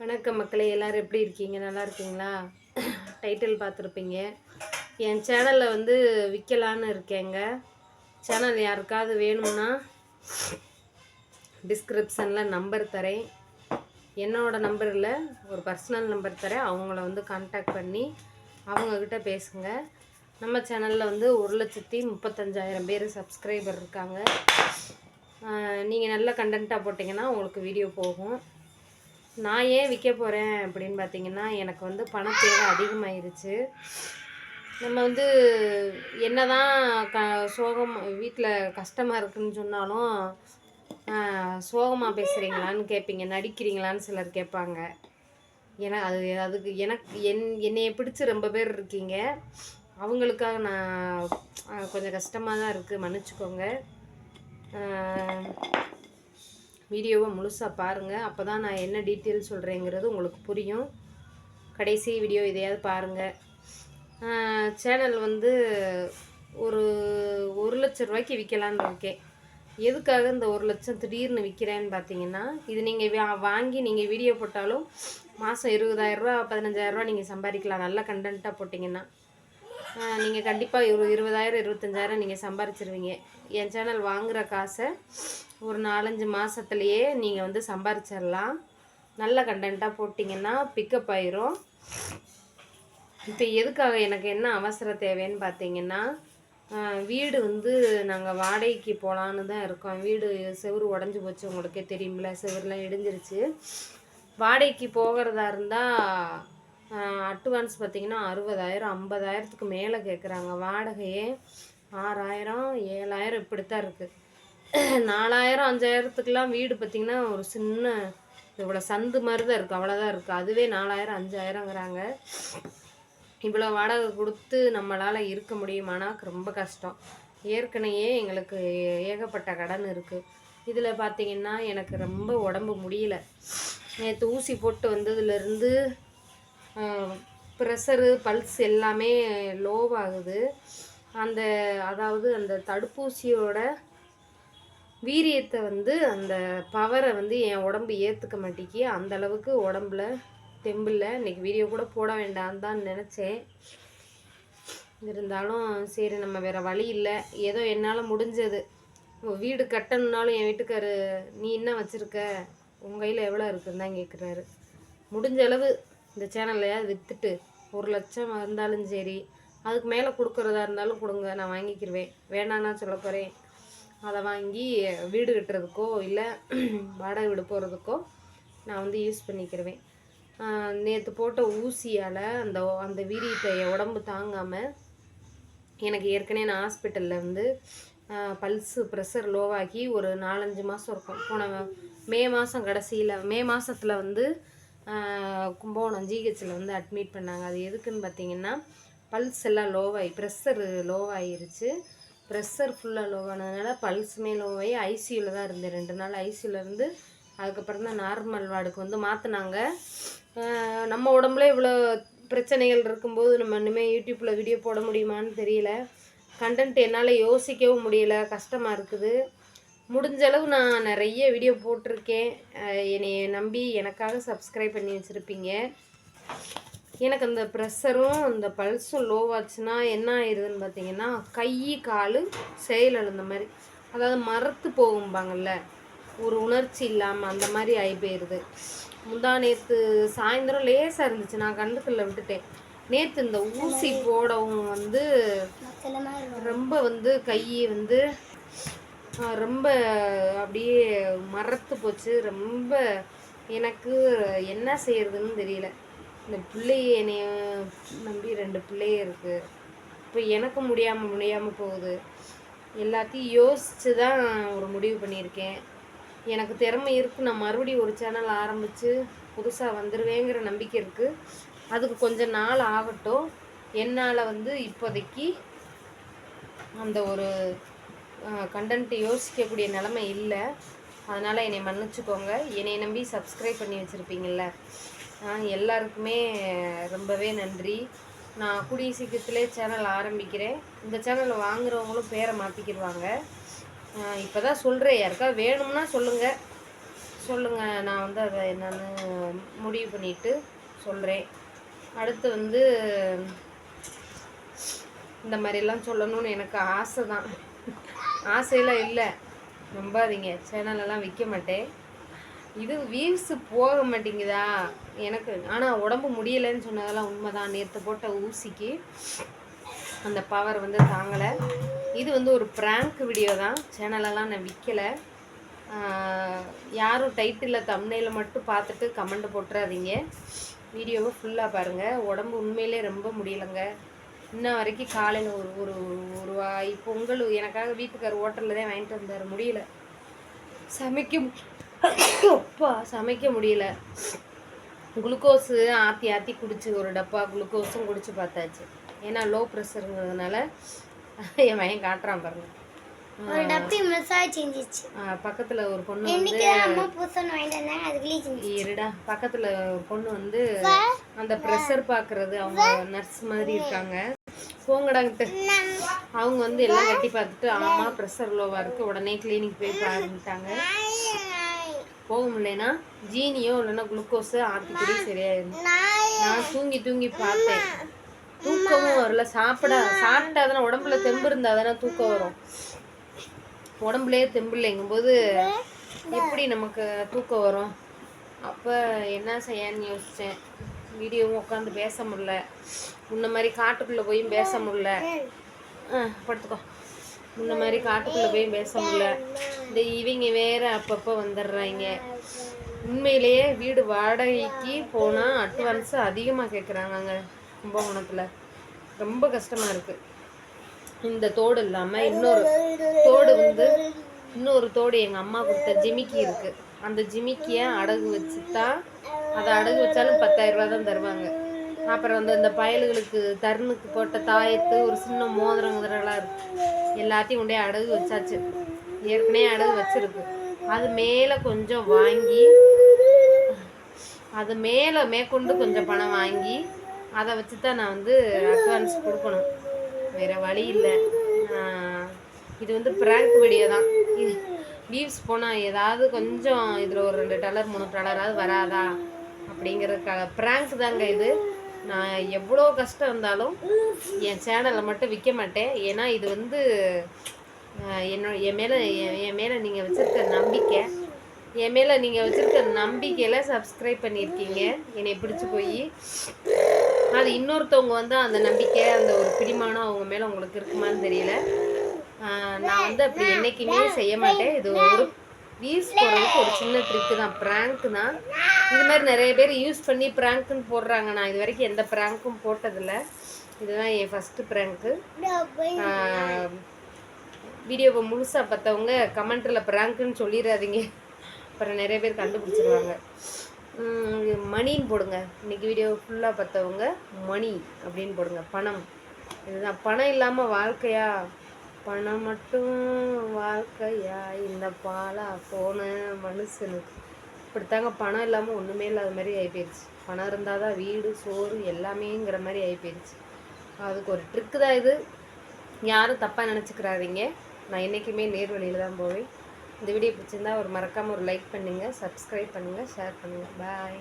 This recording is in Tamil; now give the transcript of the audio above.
வணக்கம் மக்களே எல்லோரும் எப்படி இருக்கீங்க? நல்லா இருக்கீங்களா? டைட்டில் பார்த்துருப்பீங்க. என் சேனலில் வந்து விற்கலான்னு இருக்கேங்க. சேனல் யாருக்காவது வேணும்னா டிஸ்கிரிப்ஷனில் நம்பர் தரேன். என்னோடய நம்பரில் ஒரு பர்சனல் நம்பர் தரேன். அவங்கள வந்து கான்டாக்ட் பண்ணி அவங்கக்கிட்ட பேசுங்க. நம்ம சேனலில் வந்து ஒரு லட்சத்தி முப்பத்தஞ்சாயிரம் பேர் சப்ஸ்கிரைபர் இருக்காங்க. நீங்கள் நல்ல கண்டென்ட்டாக போட்டிங்கன்னா உங்களுக்கு வீடியோ போகும். நான் ஏன் விற்க போகிறேன் அப்படின்னு பார்த்தீங்கன்னா எனக்கு வந்து பண தேவை அதிகமாயிருச்சு. நம்ம வந்து என்ன தான் க சோகம் வீட்டில் கஷ்டமாக இருக்குன்னு சொன்னாலும் சோகமாக பேசுகிறீங்களான்னு கேட்பீங்க நடிக்கிறீங்களான்னு சிலர் கேட்பாங்க. ஏன்னா அது அதுக்கு எனக்கு என் என்னையை பிடிச்சி ரொம்ப பேர் இருக்கீங்க. அவங்களுக்காக நான் கொஞ்சம் கஷ்டமாக தான் இருக்குது மன்னிச்சுக்கோங்க வீடியோவை முழுசாக பாருங்கள் அப்போ தான் நான் என்ன டீட்டெயில் சொல்கிறேங்கிறது உங்களுக்கு புரியும். கடைசி வீடியோ இதையாவது பாருங்கள் சேனல் வந்து ஒரு ஒரு லட்ச ரூபாய்க்கு விற்கலான்னு இருக்கேன். எதுக்காக இந்த ஒரு லட்சம் திடீர்னு விற்கிறேன்னு பார்த்தீங்கன்னா இது நீங்கள் வாங்கி நீங்கள் வீடியோ போட்டாலும் மாதம் இருபதாயிரரூவா பதினஞ்சாயிரரூவா நீங்கள் சம்பாதிக்கலாம். நல்ல கண்டென்ட்டாக போட்டிங்கன்னா. நீங்கள் கண்டிப்பாக ஒரு இருபதாயிரம் இருபத்தஞ்சாயிரம் நீங்கள் சம்பாரிச்சிருவீங்க. என் சேனல் வாங்குகிற காசை ஒரு நாலஞ்சு மாதத்துலையே நீங்கள் வந்து சம்பாரிச்சிடலாம் நல்ல கண்டென்ட்டாக போட்டிங்கன்னா பிக்கப் ஆயிரும். இப்போ எதுக்காக எனக்கு என்ன அவசர தேவைன்னு பார்த்தீங்கன்னா வீடு வந்து நாங்கள் வாடகைக்கு போகலான்னு தான் இருக்கோம். வீடு செவுரு உடஞ்சி போச்சு உங்களுக்கே தெரியும்ல செவுருலாம் இடிஞ்சிருச்சு. வாடகைக்கு போகிறதா இருந்தால் அட்வான்ஸ் பார்த்திங்கன்னா அறுபதாயிரம் ஐம்பதாயிரத்துக்கு மேலே கேட்குறாங்க வாடகையே ஆறாயிரம் ஏழாயிரம் இப்படித்தான் இருக்குது நாலாயிரம் அஞ்சாயிரத்துக்கெலாம் வீடு பார்த்திங்கன்னா ஒரு சின்ன இவ்வளோ சந்து மாதிரி தான் இருக்குது அவ்வளோதான் இருக்குது அதுவே நாலாயிரம் அஞ்சாயிரங்கிறாங்க இவ்வளோ வாடகை கொடுத்து நம்மளால் இருக்க முடியுமானா ரொம்ப கஷ்டம். ஏற்கனவே எங்களுக்கு ஏகப்பட்ட கடன் இருக்குது இதில் பார்த்திங்கன்னா எனக்கு ரொம்ப உடம்பு முடியல. நேற்று ஊசி போட்டு வந்ததுலேருந்து ப்ரெஷரு பல்ஸ் எல்லாமே லோவாகுது அந்த அதாவது அந்த தடுப்பூசியோட வீரியத்தை வந்து அந்த பவரை வந்து என் உடம்பு ஏற்றுக்க மாட்டேங்கி அந்த அளவுக்கு உடம்புல தெம்பில்ல இன்னைக்கு வீடியோ கூட போட வேண்டாம்னு தான் நினச்சேன். இருந்தாலும் சரி நம்ம வேறு வழி இல்லை. ஏதோ என்னால் முடிஞ்சது. வீடு கட்டணுன்னாலும் என் வீட்டுக்காரு நீ என்ன வச்சுருக்க? உங்கள் கையில் எவ்வளோ இருக்குன்னு தான் கேட்குறாரு முடிஞ்ச அளவு இந்த சேனல்லையாவது விற்றுட்டு ஒரு லட்சம் இருந்தாலும் சரி அதுக்கு மேலே கொடுக்குறதா இருந்தாலும் கொடுங்க நான் வாங்கிக்கிருவேன். வேணான்னா சொல்ல போகிறேன் அதை வாங்கி வீடு கட்டுறதுக்கோ இல்லை வாடகை வீடு போகிறதுக்கோ நான் வந்து யூஸ் பண்ணிக்கிருவேன். நேற்று போட்ட ஊசியால் அந்த அந்த வீரியத்தை உடம்பு தாங்காமல் எனக்கு ஏற்கனவே நான் ஹாஸ்பிட்டலில் வந்து பல்ஸு ப்ரெஷர் லோவாகி ஒரு நாலஞ்சு மாதம் இருக்கும். போன மே மாதம் கடைசியில் மே மாதத்தில் வந்து கும்பகோணம் ஜிஹெச்சில் வந்து அட்மிட் பண்ணாங்க. அது எதுக்குன்னு பார்த்தீங்கன்னா பல்ஸ் எல்லாம் லோவாகி ப்ரெஷர் லோவாகிருச்சு ப்ரெஷர் ஃபுல்லாக லோவானதுனால பல்ஸுமே லோவாகி ஐசியூவில் தான் இருந்தேன். ரெண்டு நாள் ஐசியூவில் இருந்து அதுக்கப்புறம் தான் நார்மல் வார்டுக்கு வந்து மாற்றினாங்க நம்ம உடம்புல இவ்வளோ பிரச்சனைகள் இருக்கும்போது நம்ம இனிமேல் யூடியூப்பில் வீடியோ போட முடியுமான்னு தெரியல. கண்டென்ட் என்னால் யோசிக்கவும் முடியல. கஷ்டமாக இருக்குது. முடிஞ்ச அளவு நான் நிறைய வீடியோ போட்டிருக்கேன். அஹ் என்னை நம்பி எனக்காக சப்ஸ்கிரைப் பண்ணி வச்சுருப்பீங்க. எனக்கு அந்த ப்ரெஷரும் அந்த பல்ஸும் லோவாச்சுன்னா என்ன ஆயிடுதுன்னு பார்த்தீங்கன்னா கை கால் செயலிழந்த மாதிரி. அதாவது மரத்து போகும்பாங்கல்ல ஒரு உணர்ச்சி இல்லாமல் அந்த மாதிரி ஆகி போயிடுது முந்தா நேற்று சாயந்தரம் லேசாக இருந்துச்சு. நான் கண்டுக்கல்ல விட்டுட்டேன். நேற்று இந்த ஊசி போடவும் வந்து ரொம்ப வந்து கை வந்து ரொம்ப அப்படியே மறத்து போச்சு. ரொம்ப எனக்கு என்ன செய்யறதுன்னு தெரியல. இந்த பிள்ளைய என்னைய நம்பி ரெண்டு பிள்ளைய இருக்கு. இப்போ எனக்கு முடியாமல் முடியாமல் போகுது. எல்லாத்தையும் யோசித்து தான் ஒரு முடிவு பண்ணியிருக்கேன். எனக்கு திறமை இருக்குது நான் மறுபடியும் ஒரு சேனல் ஆரம்பித்து புதுசாக வந்துடுவேங்கிற நம்பிக்கை இருக்குது அதுக்கு கொஞ்சம் நாள் ஆகட்டும். என்னால் வந்து இப்போதைக்கு அந்த ஒரு கண்டென்ட் யோசிக்கக்கூடிய நிலமை இல்லை. அதனால் என்னை மன்னிச்சுக்கோங்க. என்னை நம்பி சப்ஸ்கிரைப் பண்ணி வச்சுருப்பீங்கள்ல எல்லாருக்குமே ரொம்பவே நன்றி. நான் கூடிய சீக்கிரத்திலே சேனல் ஆரம்பிக்கிறேன். இந்த சேனல் வாங்குறவங்களும் பேரை மாற்றிக்கிடுவாங்க இப்போ தான் சொல்கிறேன் யாருக்கா வேணும்னா சொல்லுங்கள் சொல்லுங்கள் நான் வந்து அதை என்னென்னு முடிவு பண்ணிட்டு சொல்கிறேன் அடுத்து வந்து இந்த மாதிரிலாம் சொல்லணும்னு எனக்கு ஆசை தான் ஆசையெல்லாம் இல்லை. நம்பாதீங்க. சேனலெல்லாம் விற்க மாட்டேன். இது வியூஸ் போக மாட்டேங்குதா? எனக்கு ஆனால் உடம்பு முடியலைன்னு சொன்னதெல்லாம் உண்மை தான் நேற்று போட்ட ஊசிக்கு அந்த பவர் வந்து தாங்கலை. இது வந்து ஒரு ப்ராங்க் வீடியோ தான். சேனலெல்லாம் நான் விற்கலை யாரும் டைட்டிலில் தம்னையில் மட்டும் பார்த்துட்டு கமெண்ட் போட்டுறாதீங்க. வீடியோவை ஃபுல்லாக பாருங்கள் உடம்பு உண்மையிலே ரொம்ப முடியலைங்க. இன்ன வரைக்கும் காலையில் ஒரு ஒரு ஒரு வாய் பொங்கல் எனக்காக வீட்டுக்கார் ஹோட்டலில் தான் வாங்கிட்டு வந்தார் முடியல. சமைக்க அப்பா சமைக்க முடியல. குளுக்கோஸு ஆற்றி ஆற்றி குடிச்சு ஒரு டப்பா குளுக்கோஸும் குடிச்சு பார்த்தாச்சு. ஏன்னா லோ ப்ரெஷருங்கிறதுனால என் பையன் காட்டுறான் பாருங்க. ஒரு டப்பி மசாஜ் செஞ்சிச்சு பக்கத்தில் ஒரு பொண்ணு வந்து அம்மா வாங்கிட்டு வந்தாங்க இருடா பக்கத்தில் ஒரு பொண்ணு வந்து அந்த ப்ரெஷர் பார்க்கறது அவங்க நர்ஸ் மாதிரி இருக்காங்க. போங்கடாங்கிட்டு அவங்க வந்து எல்லாம் கட்டி பார்த்துட்டு ஆமா ப்ரெஷர் லோவாக இருக்குது உடனே கிளினிக் போய் பாருட்டாங்க போக முடியலனா ஜீனியோ இல்லைன்னா குளுக்கோஸு ஆற்றி குடி சரியாயிரும். நான் தூங்கி தூங்கி பார்த்தேன். தூக்கமும் வரல. சாப்பிட சாப்பிட்டா தானே உடம்புல தெம்பு இருந்தால் தானே தூக்கம் வரும். உடம்புலயே தெம்பு இல்லைங்கும்போது எப்படி நமக்கு தூக்கம் வரும்? அப்போ என்ன செய்யன்னு யோசித்தேன் வீடியோவும் உட்காந்து பேச முடில முன்ன மாதிரி காட்டுக்குள்ளே போயும் பேச முடில ஆ படுத்துக்கோ. முன்ன மாதிரி காட்டுக்குள்ளே போயும் பேச முடில இந்த இவங்க வேறு அப்பப்போ வந்துடுறாங்க. உண்மையிலேயே வீடு வாடகைக்கு போனால் அட்வான்ஸு அதிகமாக கேட்குறாங்கங்க கும்பகோணத்தில். ரொம்ப கஷ்டமாக இருக்குது இந்த தோடு இல்லாமல் இன்னொரு தோடு வந்து இன்னொரு தோடு எங்கள் அம்மா கொடுத்த ஜிமிக்கி இருக்குது அந்த ஜிமிக்கியை அடகு வச்சு தான் அதை அடகு வச்சாலும் பத்தாயிரம் ரூபா தான் தருவாங்க. அப்புறம் வந்து இந்த பயலுகளுக்கு தருணுக்கு போட்ட தாயத்து ஒரு சின்ன மோதிரம் முதலாம் இருக்குது எல்லாத்தையும் கொண்டே அடகு வச்சாச்சு. ஏற்கனவே அடகு வச்சிருக்கு. அது மேலே கொஞ்சம் வாங்கி அது மேலே மேற்கொண்டு கொஞ்சம் பணம் வாங்கி அதை வச்சு தான் நான் வந்து அட்வான்ஸ் கொடுக்கணும். வேறு வழி இல்லை. இது வந்து ப்ராங்க் வீடியோ தான். இது லீவ்ஸ் போனால் ஏதாவது கொஞ்சம் இதில் ஒரு ரெண்டு டாலர் மூணு டாலராவது வராதா? அப்படிங்கிறதுக்காக ப்ராங்க் தாங்க இது. நான் எவ்வளோ கஷ்டம் இருந்தாலும் என் சேனலை மட்டும் விற்க மாட்டேன். ஏன்னா இது வந்து என்னோட என் மேலே என் மேலே நீங்கள் வச்சுருக்க நம்பிக்கை. என் மேலே நீங்கள் வச்சுருக்க நம்பிக்கையில் சப்ஸ்கிரைப் பண்ணியிருக்கீங்க. என்னை பிடிச்சி போய். அது இன்னொருத்தவங்க வந்து அந்த நம்பிக்கை அந்த ஒரு பிடிமானம் அவங்க மேலே உங்களுக்கு இருக்குமான்னு தெரியல. நான் வந்து அப்படி என்றைக்குமே செய்ய மாட்டேன். இது ஒரு வீஸ் போடுறதுக்கு ஒரு சின்ன ட்ரிக்கு தான். ப்ராங்க் தான். இது மாதிரி நிறைய பேர் யூஸ் பண்ணி ப்ராங்க்குன்னு போடுறாங்க. நான் இது வரைக்கும் எந்த ப்ராங்க்கும் போட்டதில்ல. இதுதான் என் ஃபஸ்ட்டு ப்ராங்க்கு வீடியோவை முழுசாக பார்த்தவங்க கமெண்ட்டில் ப்ராங்க்குன்னு சொல்லிடாதீங்க அப்புறம் நிறைய பேர் கண்டுபிடிச்சிருவாங்க. மணின்னு போடுங்க. இன்னைக்கு வீடியோ ஃபுல்லாக பார்த்தவங்க மணி அப்படின்னு போடுங்க. பணம். இதுதான் பணம் இல்லாமல் வாழ்க்கையா? பணம் மட்டும் வாழ்க்கையா? இந்த பாலா போன மனுஷனுக்கு. இப்படித்தாங்க பணம் இல்லாமல் ஒன்றுமே இல்லாத மாதிரி ஆகி போயிடுச்சு பணம் இருந்தால் தான் வீடு சோறு எல்லாமேங்கிற மாதிரி ஆகிப்போயிடுச்சு அதுக்கு ஒரு ட்ரிக்கு தான் இது. யாரும் தப்பாக நினச்சிக்கிறாதீங்க. நான் என்றைக்குமே நேர்வழியில் தான் போவேன். இந்த வீடியோ பிடிச்சிருந்தா ஒரு மறக்காமல் ஒரு லைக் பண்ணுங்கள் சப்ஸ்கிரைப் பண்ணுங்கள் ஷேர் பண்ணுங்கள் பாய்